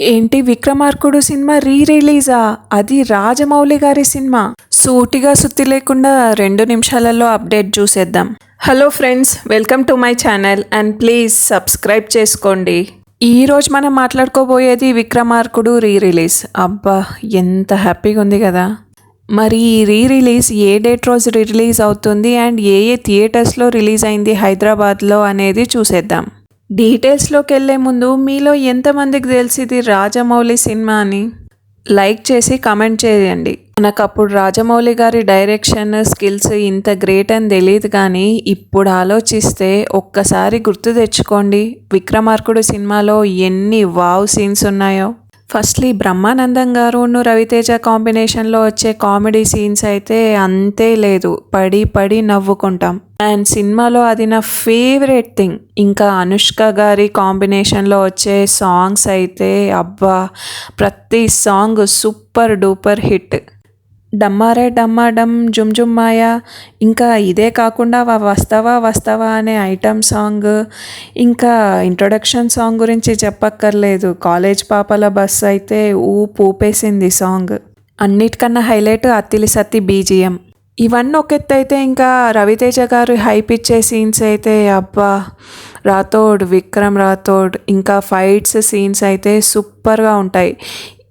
ఏంటి విక్రమార్కుడు సినిమా రీ రిలీజా అది రాజమౌళి గారి సినిమా. సూటిగా సుత్తి లేకుండా రెండు నిమిషాలలో అప్డేట్ చూసేద్దాం. Hello friends welcome to my channel and please subscribe చేసుకోండి. ఈ రోజు మనం మాట్లాడుకోబోయేది విక్రమార్కుడు రీ రిలీజ్ అబ్బా ఎంత హ్యాపీగా ఉంది కదా. మరి ఈ రీ రిలీజ్ ఏ డేట్ రోజు రిలీజ్ అవుతుంది అండ్ ఏ ఏ థియేటర్స్లో రిలీజ్ అయింది హైదరాబాద్లో అనేది చూసేద్దాం. డీటెయిల్స్లోకి వెళ్ళే ముందు మీలో ఎంతమందికి తెలిసింది రాజమౌళి సినిమా అని? లైక్ చేసి కమెంట్ చేయండి. మనకు అప్పుడు రాజమౌళి గారి డైరెక్షన్ స్కిల్స్ ఇంత గ్రేట్ అని తెలియదు కానీ ఇప్పుడు ఆలోచిస్తే ఒక్కసారి గుర్తు తెచ్చుకోండి. విక్రమార్కుడు సినిమాలో ఎన్ని వావ్ సీన్స్ ఉన్నాయో. ఫస్ట్లీ బ్రహ్మానందం గారు రవితేజ కాంబినేషన్లో వచ్చే కామెడీ సీన్స్ అయితే అంతే లేదు. పడి పడి నవ్వుకుంటాం. అండ్ సినిమాలో అది నా ఫేవరెట్ థింగ్ ఇంకా అనుష్క గారి కాంబినేషన్లో వచ్చే సాంగ్స్ అయితే అబ్బా ప్రతి సాంగ్ సూపర్ డూపర్ హిట్ డమ్మారే డమ్మా డమ్ జుమ్ జుమ్మాయా ఇంకా ఇదే కాకుండా వా వస్తావా వస్తావా అనే ఐటమ్ సాంగ్. ఇంకా ఇంట్రొడక్షన్ సాంగ్ గురించి చెప్పక్కర్లేదు. కాలేజ్ పాపల బస్ అయితే ఊ పూపేసింది సాంగ్. అన్నిటికన్నా హైలైట్ అత్తిలి సత్తి బీజిఎం. ఇవన్నీ ఒక ఎత్తు అయితే ఇంకా రవితేజ గారు హైప్ ఇచ్చే సీన్స్ అయితే అబ్బా. రాథోడ్ విక్రమ్ రాథోడ్ ఇంకా ఫైట్స్ సీన్స్ అయితే సూపర్గా ఉంటాయి.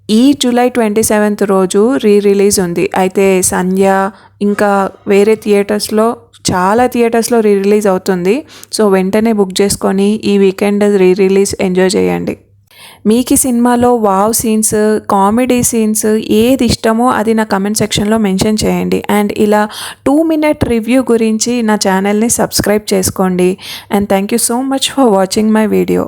ఈ జూలై ట్వంటీ సెవెంత్ రోజు రీ రిలీజ్ ఉంది. అయితే సంధ్య ఇంకా వేరే థియేటర్స్లో చాలా థియేటర్స్లో రీ రిలీజ్ అవుతుంది. సో వెంటనే బుక్ చేసుకొని ఈ వీకెండ్ రీ రిలీజ్ ఎంజాయ్ చేయండి. మీకు ఈ సినిమాలో వావ్ సీన్స్ కామెడీ సీన్స్ ఏది ఇష్టమో అది నా కమెంట్ సెక్షన్లో మెన్షన్ చేయండి. అండ్ ఇలా టూ మినిట్ రివ్యూ గురించి నా ఛానల్ని సబ్స్క్రైబ్ చేసుకోండి. And thank you so much for watching my video.